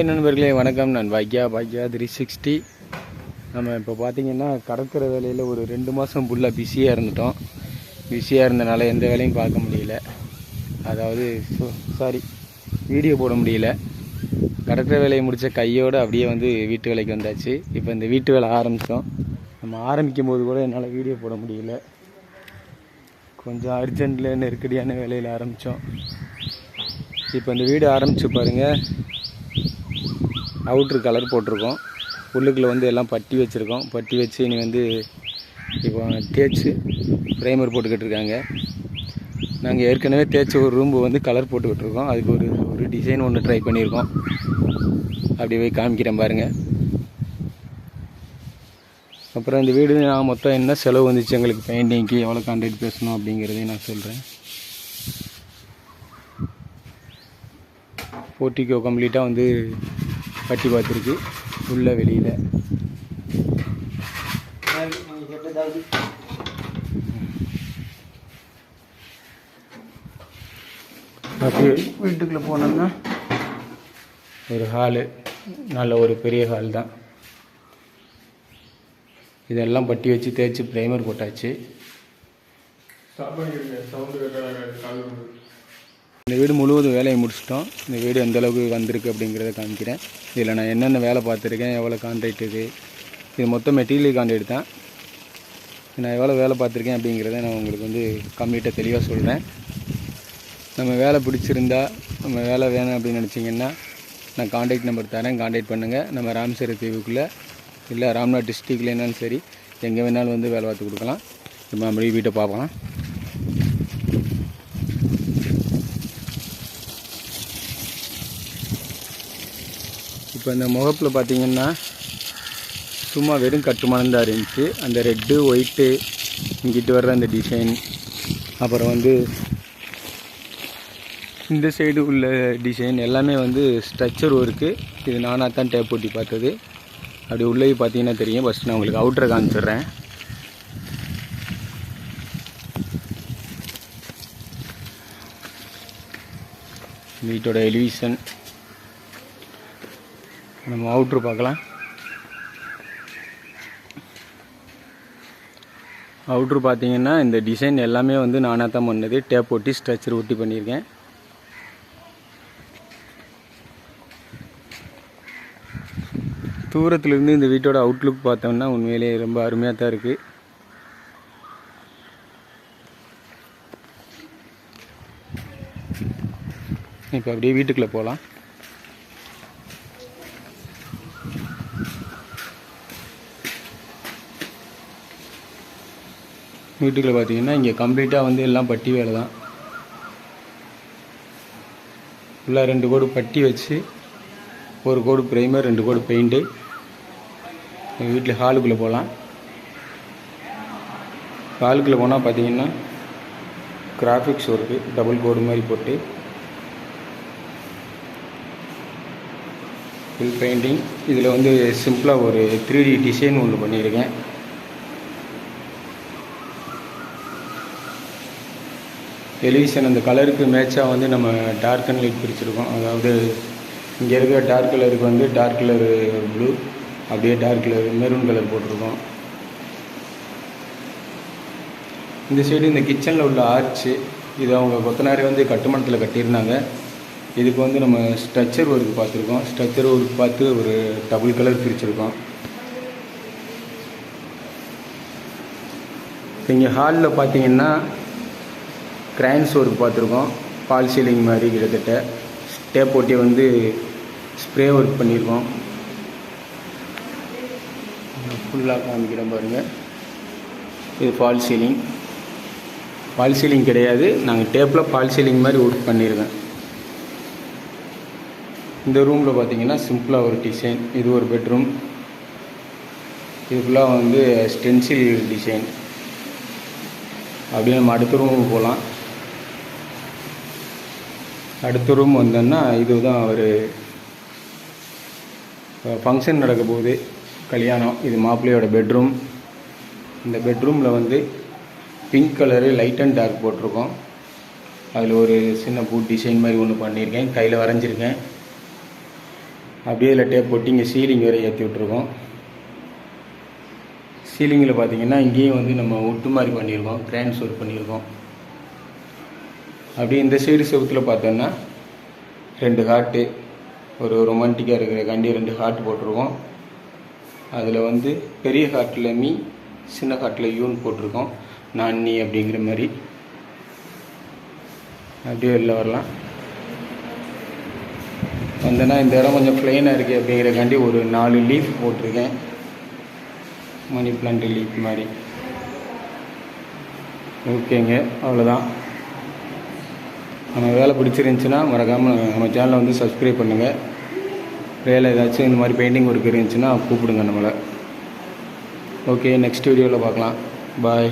நண்பர்களே வணக்கம். நான் பாக்யா பாக்யா த்ரீ சிக்ஸ்டி நம்ம இப்போ பார்த்தீங்கன்னா கடற்கரை வேலையில் ஒரு ரெண்டு மாதம் ஃபுல்லாக பிஸியாக இருந்துட்டோம். பிஸியாக இருந்தனால எந்த வேலையும் பார்க்க முடியல. அதாவது சாரி வீடியோ போட முடியல. கடற்கரை வேலையை முடித்த கையோடு அப்படியே வந்து வீட்டு வேலைக்கு வந்தாச்சு. இப்போ இந்த வீட்டு வேலை ஆரம்பித்தோம் நம்ம ஆரம்பிக்கும் போது கூட என்னால் வீடியோ போட முடியல. கொஞ்சம் அர்ஜென்ட்டில் நெருக்கடியான வேலையில் ஆரம்பித்தோம் இப்போ இந்த வீடு ஆரம்பித்து பாருங்கள் அவுட்ரு கலர் போட்டிருக்கோம். உள்ளுக்குள்ளே வந்து எல்லாம் பட்டி வச்சுருக்கோம். பட்டி வச்சு இனி வந்து இப்போ தேய்ச்சி ப்ரைமர் போட்டுக்கிட்டு இருக்காங்க. நாங்கள் ஏற்கனவே தேய்ச்ச ஒரு ரூம்பு வந்து கலர் போட்டுக்கிட்டு இருக்கோம். அதுக்கு ஒரு ஒரு டிசைன் ஒன்று ட்ரை பண்ணியிருக்கோம். அப்படி போய் காமிக்கிறேன் பாருங்கள் அப்புறம் இந்த வீடு நான் மொத்தம் என்ன செலவு வந்துச்சு எங்களுக்கு? பெயிண்டிங்க்கு எவ்வளோ கான்ட்ராக்ட் பேசணும் அப்படிங்கிறதையும் நான் சொல்கிறேன் போர்ட்டிக்கோ கம்ப்ளீட்டாக வந்து கட்டி பார்த்துருக்கு. உள்ள வெளியில். அப்படியே வீட்டுக்குள்ளே போனோம்னா? ஒரு ஹாலு நல்ல ஒரு பெரிய ஹால் தான். இதெல்லாம் பட்டி வச்சு தேய்ச்சி ப்ரைமர் போட்டாச்சு. இந்த வீடு முழுவதும் வேலையை முடிச்சிட்டோம். இந்த வீடு எந்த அளவுக்கு வந்திருக்கு அப்படிங்கிறத காமிக்கிறேன். இதில் நான் என்னென்ன வேலை பார்த்துருக்கேன் எவ்வளோ கான்ட்ராக்ட் இது இது மொத்தம் மெட்டீரியல் கான்ட்ராக்ட் தான். நான் எவ்வளோ வேலை பார்த்துருக்கேன் அப்படிங்கிறத நான் உங்களுக்கு வந்து கம்ப்ளீட்டாக தெளிவாக சொல்கிறேன் நம்ம வேலை பிடிச்சிருந்தா நம்ம வேலை வேணும் அப்படின்னு நினச்சிங்கன்னா நான் கான்டாக்ட் நம்பர் தரேன். கான்டாக்ட் பண்ணுங்கள் நம்ம ராமசர தீவுக்குள்ளே இல்லை ராம்நாத் டிஸ்ட்ரிக்ட்லேனாலும் சரி எங்கே வேணாலும் வந்து வேலை பார்த்து கொடுக்கலாம். நம்ம அப்படியே வீட்டை பார்க்கலாம். இப்போ இந்த முகப்பில் பார்த்தீங்கன்னா சும்மா வெறும் கட்டுமானம் தான் இருந்துச்சு. அந்த ரெட்டு ஒயிட்டு இங்கிட்டு வர்ற அந்த டிசைன் அப்புறம் வந்து இந்த சைடு உள்ள டிசைன் எல்லாமே வந்து ஸ்ட்ரக்சர் ஒர்க்கு இது நானாக தான் டேப் போட்டி பார்த்தது. அப்படி உள்ளே பார்த்தீங்கன்னா தெரியும். ஃபஸ்ட் நான் உங்களுக்கு அவுட்ரை காமிச்சிடுறேன். வீட்டோட எலிவிஷன் நம்ம அவுட்ரு பார்க்கலாம். அவுட்ரு பார்த்தீங்கன்னா இந்த டிசைன் எல்லாமே வந்து நானாக தான் பண்ணது. டேப் ஒட்டி ஸ்ட்ரக்சர் ஒட்டி பண்ணியிருக்கேன். தூரத்துலேருந்து இந்த வீட்டோட அவுட்லுக் பார்த்தோம்னா உண்மையிலேயே ரொம்ப அருமையாக தான் இருக்குது இப்போ அப்படியே வீட்டுக்குள்ளே போகலாம். வீட்டுக்குள்ளே பார்த்தீங்கன்னா இங்கே கம்ப்ளீட்டாக வந்து எல்லாம் பட்டி வேலை தான். ஃபுல்லாக ரெண்டு கோடு பட்டி வச்சு ஒரு கோடு ப்ரைமர் ரெண்டு கோடு பெயிண்ட்டு எங்கள் வீட்டில் ஹாலுக்குள்ளே போகலாம் ஹாலுக்குள்ளே போனால் பார்த்தீங்கன்னா கிராஃபிக்ஸ் ஒர்க்கு டபுள் கோடு மாதிரி போட்டு ஃபுல் பெயிண்டிங் இதில் வந்து சிம்பிளாக ஒரு த்ரீ டி டிசைன் ஒன்று பண்ணியிருக்கேன். எலிவிஷன் அந்த கலருக்கு மேட்சாக வந்து நம்ம டார்க் அண்ட் லைட் பிரிச்சிருக்கோம். அதாவது இங்கே இருக்கிற டார்க் கலருக்கு வந்து டார்க் கலர் ப்ளூ அப்படியே டார்க் கலர் மெரூன் கலர் போட்டிருக்கோம். இந்த சைடு இந்த கிச்சனில் உள்ள ஆர்ச்சு இது அவங்க கொத்தனாரி வந்து கட்டுமானத்தில் கட்டியிருந்தாங்க. இதுக்கு வந்து நம்ம ஸ்ட்ரக்சர் ஒர்க் பார்த்துருக்கோம். ஸ்ட்ரக்சர் ஒர்க் பார்த்து ஒரு டபுள் கலர் பிரிச்சிருக்கோம். இங்கே ஹாலில் பார்த்தீங்கன்னா கிரைன்ஸ் ஒர்க் பார்த்துருக்கோம். பால் சீலிங் மாதிரி கிட்டத்தட்ட. டேப் ஒட்டி வந்து ஸ்ப்ரே ஒர்க் பண்ணியிருக்கோம் ஃபுல்லாக காமிக்கிறேன் பாருங்கள் இது ஃபால் சீலிங் ஃபால் சீலிங் கிடையாது. நாங்கள் டேப்பில் ஃபால் சீலிங் மாதிரி ஒர்க் பண்ணியிருக்கேன் இந்த ரூமில் பார்த்தீங்கன்னா சிம்பிளாக ஒரு டிசைன் இது ஒரு பெட்ரூம் இது ஃபுல்லாக வந்து ஸ்டென்சில் டிசைன் அப்படியே நம்ம அடுத்த ரூமுக்கு போகலாம். அடுத்த ரூம் வந்தோன்னா இதுதான் ஒரு ஃபங்க்ஷன் நடக்க போகுது. கல்யாணம் இது மாப்பிள்ளையோட பெட்ரூம் இந்த பெட்ரூமில் வந்து pink colour light and dark போட்டிருக்கோம். அதில் ஒரு சின்ன பூ டிசைன் மாதிரி ஒன்று பண்ணியிருக்கேன். கையில் வரைஞ்சிருக்கேன். அப்படியே இதில் டேப் போட்டு இங்கே சீலிங் வரை ஏற்றி விட்ருக்கோம் சீலிங்கில் பார்த்தீங்கன்னா இங்கேயும் வந்து நம்ம ஒட்டு மாதிரி பண்ணியிருக்கோம். கிராண்ட்ஸ் ஒர்க் பண்ணியிருக்கோம். அப்படியே இந்த சைடு செவுத்தில் பார்த்தோன்னா ரெண்டு ஹார்ட்டு ஒரு ரொமான்டிக்காக இருக்கிற கண்டி ரெண்டு ஹார்ட் போட்டிருக்கோம். அதில் வந்து பெரிய ஹார்ட்டில் மீ சின்ன ஹார்ட்டில் யூன் போட்டிருக்கோம். நான் நீ அப்படிங்கிற மாதிரி. அப்படியே வெளில வரலாம். வந்தேன்னா இந்த இடம் கொஞ்சம் ப்ளைனாக இருக்குது அப்படிங்கிறக்காண்டி ஒரு நாலு லீஃப் போட்டிருக்கேன். மணி பிளான்ட் லீஃப் மாதிரி. ஓகேங்க அவ்வளோதான் நம்ம வேலை பிடிச்சிருந்துச்சுன்னா மறக்காமல் நம்ம சேனலை வந்து சப்ஸ்கிரைப் பண்ணுங்கள் வேலை ஏதாச்சும் இந்த மாதிரி பெயிண்டிங் ஒர்க் இருந்துச்சுன்னா கூப்பிடுங்க நம்மளை. ஓகே நெக்ஸ்ட் வீடியோவில் பார்க்கலாம். பாய்